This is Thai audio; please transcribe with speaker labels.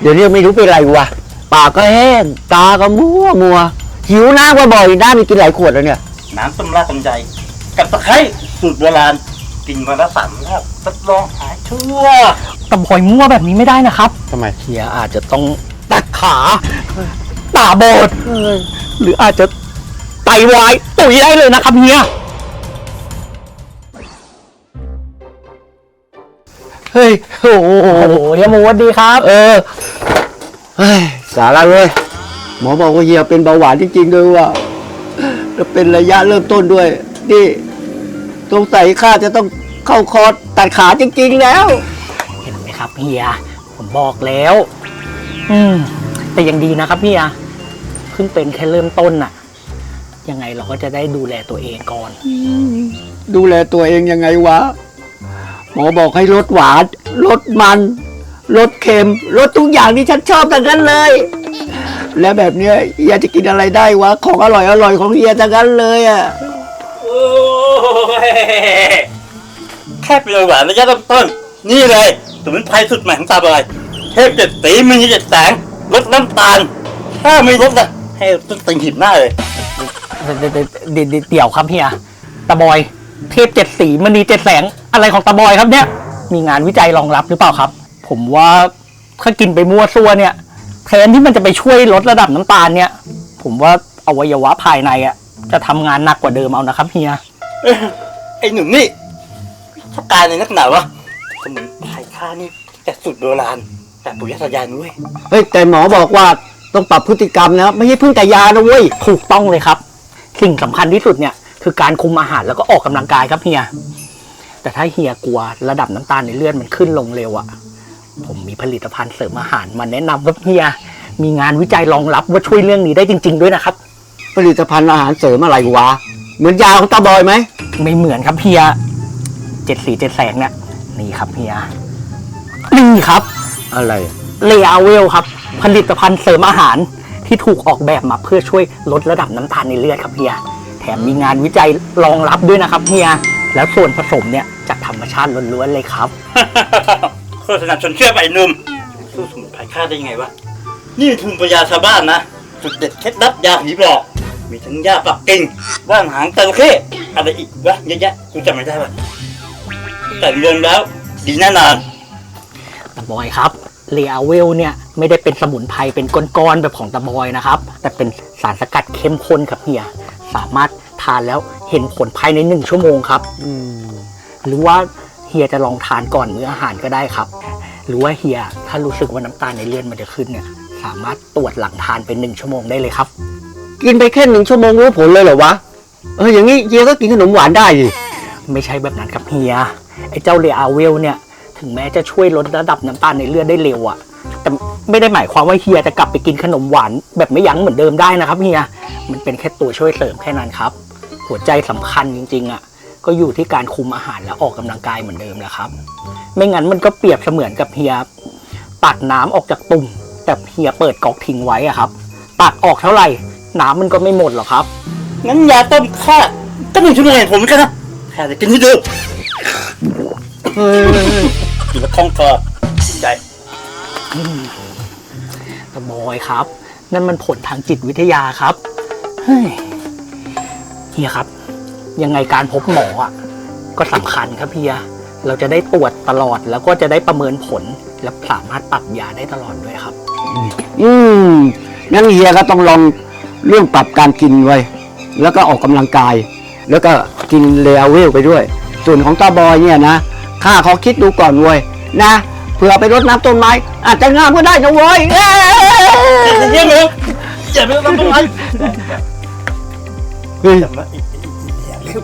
Speaker 1: เดี๋ยวนี้ไม่รู้เป็นไรวะปากก็แห้ง ตาก็มัวมัวหิวน้ำก็บ่อยน้ำมีกินหลายขวดแล้วเนี่ย
Speaker 2: น้ำต้มราดต้มใจ กับตะไคร้สูตรโบราณกินวันละสามรอบรับรองหายชั่ว
Speaker 3: ตะบอยมั่วแบบนี้ไม่ได้นะครับ
Speaker 1: ทำไม
Speaker 3: เฮียอาจจะต้องตัดขาตาบอดหรืออาจจะไตวายตุ๋ยได้เลยนะครับเฮีย
Speaker 1: เฮ้ยโอ้โห
Speaker 3: โอ้โหเฮียหมูสวัสดีครับ
Speaker 1: เออ เฮ้ยสาระเลยหมอบอกว่าเฮียเป็นเบาหวานจริงๆด้วยว่ะแล้วเป็นระยะเริ่มต้นด้วย นี่สงสัยข้าจะต้องเข้าคอร์สตัดขาจริงๆแล้ว
Speaker 3: เห็นไหมครับเฮียผมบอกแล้ว อืม แต่ยังดีนะครับเฮียเพิ่งเป็นแค่เริ่มต้นน่ะ ยังไงเราก็จะได้ดูแลตัวเองก่อน
Speaker 1: ดูแลตัวเองยังไงวะ หมอบอกให้ลดหวานลดมัน ลดเค็มลดทุกอย่างที่ฉันชอบทั้งนั้นเลย แล้วแบบเนี้ยเฮียจะกินอะไรได้วะ ของอร่อยอร่อยของเฮียทั้งนั้นเลยอะ
Speaker 2: โอ้ยแค่เป็นหวานระยะเริ่มต้น นี่เลยสมุนไพรสุดใหม่ของตาบอยเทพเจ็ดสีมันเจ็ดแสงลดน้ำตาล ถ้าไม่ลดนะให้ต้นติงหิบหน้าเลย
Speaker 3: เดี๋ยวเดี๋ยวเดี๋ยวเดี๋ยวครับเฮียตาบอย เทพเจ็ดสีมณีเจ็ดแสงอะไรของตาบอยครับเนี่ย มีงานวิจัยรองรับหรือเปล่าครับ ผมว่าถ้ากินไปมั่วซั่วเนี่ยแทนที่มันจะไปช่วยลดระดับน้ำตาลเนี่ย ผมว่าอวัยวะภายในอะจะทำงานหนักกว่าเดิมเอานะครับเฮีย
Speaker 2: เอ้ยไอ้หนุ่มนี่ถ้าการในนักหนาวะสมุนไพรข้านี่แต่สูตรโบราณแต่ปุยศยานด้วย
Speaker 1: เฮ้ยแต่หมอบอกว่าต้องปรับพฤติกรรมนะไม่ใช่เพิ่งแต่ยานะเว้ย
Speaker 3: ถูกต้องเลยครับ สิ่งสำคัญที่สุดเนี่ย คือการคุมอาหารแล้วก็ออกกำลังกายครับเฮียแต่ถ้าเฮียกลัวระดับน้ำตาลในเลือดมันขึ้นลงเร็วอะ่ะ ผมมีผลิตภัณฑ์เสริมอาหารมาแนะนำครับเฮียมีงานวิจัยรองรับว่าช่วยเรื่องนี้ได้จริง ๆ ด้วยนะครับ
Speaker 1: ผลิตภัณฑ์อาหารเสริมอะไรวะ เหมือนยาของตาบอยไหม
Speaker 3: ไม่เหมือนครับเฮียเจ็ดสีเจ็ดแสงเนี่ยนี่ครับเฮียนี่ครับ
Speaker 1: อะไร
Speaker 3: เลอาเวลครับ ผลิตภัณฑ์เสริมอาหารที่ถูกออกแบบมาเพื่อช่วยลดระดับน้ำตาลในเลือดครับเฮียแถมมีงานวิจัยรองรับด้วยนะครับเฮียแล้วส่วนผสมเนี่ยจากธรรมชาติล้วนๆเลยครับ
Speaker 2: โฆษณาชวนเชื่อไปหนุ่มสู้สมุนไพรข้าได้ยังไงวะ นี่เป็นภูมิปัญญาชาวบ้านนะจุดเด็ดเคล็ดลับยาผีบอก มีทั้งยาปักกิ่งว่านหางจระเข้อะไรอีกวะเยอะแยะกูจำไม่ได้วะแต่รวมแล้วดีแน่นอน
Speaker 3: ตะบอยครับเลอาเวลเนี่ยไม่ได้เป็นสมุนไพรเป็นก้อนๆแบบของตะบอยนะครับ แต่เป็นสารสกัดเข้มข้นครับเฮียสามารถทานแล้วเห็นผลภายในหนึ่งชั่วโมงครับ
Speaker 1: อืม
Speaker 3: หรือว่าเฮียจะลองทานก่อนมื้ออาหารก็ได้ครับ หรือว่าเฮียถ้ารู้สึกว่าน้ำตาลในเลือดมันจะขึ้นเนี่ยสามารถตรวจหลังทานเป็นหนึ่งชั่วโมงได้เลยครับ
Speaker 1: กินไปแค่หนึ่งชั่วโมงรู้ผลเลยเหรอวะเอออย่างนี้เฮียก็กินขนมหวานได้ดิ
Speaker 3: ไม่ใช่แบบนั้นครับเฮียไอ้เจ้าเลอาเวลเนี่ยถึงแม้จะช่วยลดระดับน้ำตาลในเลือดได้เร็วอะแต่ไม่ได้หมายความว่าเฮียจะกลับไปกินขนมหวานแบบไม่ยั้งเหมือนเดิมได้นะครับเฮียมันเป็นแค่ตัวช่วยเสริมแค่นั้นครับ หัวใจสำคัญจริงๆอะ ก็อยู่ที่การคุมอาหารและออกกำลังกายเหมือนเดิมแหละครับ ไม่งั้นมันก็เปรียบเสมือนกับเฮียตักน้ำออกจากตุ่ม แต่เฮียเปิดก๊อกทิ้งไว้อะครับตักออกเท่าไหร่ น้ำมันก็ไม่หมดหรอกครับ
Speaker 2: งั้นยาต้มข้าก็มีชั่วโมงเห็นผมเหมือนกันนะแค่จะกินให้ดู
Speaker 1: เฮ้ย
Speaker 2: กินแล้วคล่องคอใจ
Speaker 3: ตะบอยครับ นั่นมันผลทางจิตวิทยาครับ เฮ้ยเฮียครับ ยังไงการพบหมออะก็สำคัญครับเฮียเราจะได้ตรวจตลอดแล้วก็จะได้ประเมินผล และสามารถปรับยาได้ตลอดด้วยครับ
Speaker 1: อืมงั้นเฮียก็ต้องลองเรื่องปรับการกินไว้ แล้วก็ออกกำลังกาย แล้วก็กินเลเวลไปด้วย ส่วนของตาบอยเนี่ยนะข้าขอคิดดูก่อนเว้ยนะเผื่อไปรดน้ำต้นไม้ อาจจะงามก็ได้นะเว้ยเอ้ย
Speaker 2: เยี่ยมเลยอย่าไปทำอะไร
Speaker 1: เฮ้ย
Speaker 2: อ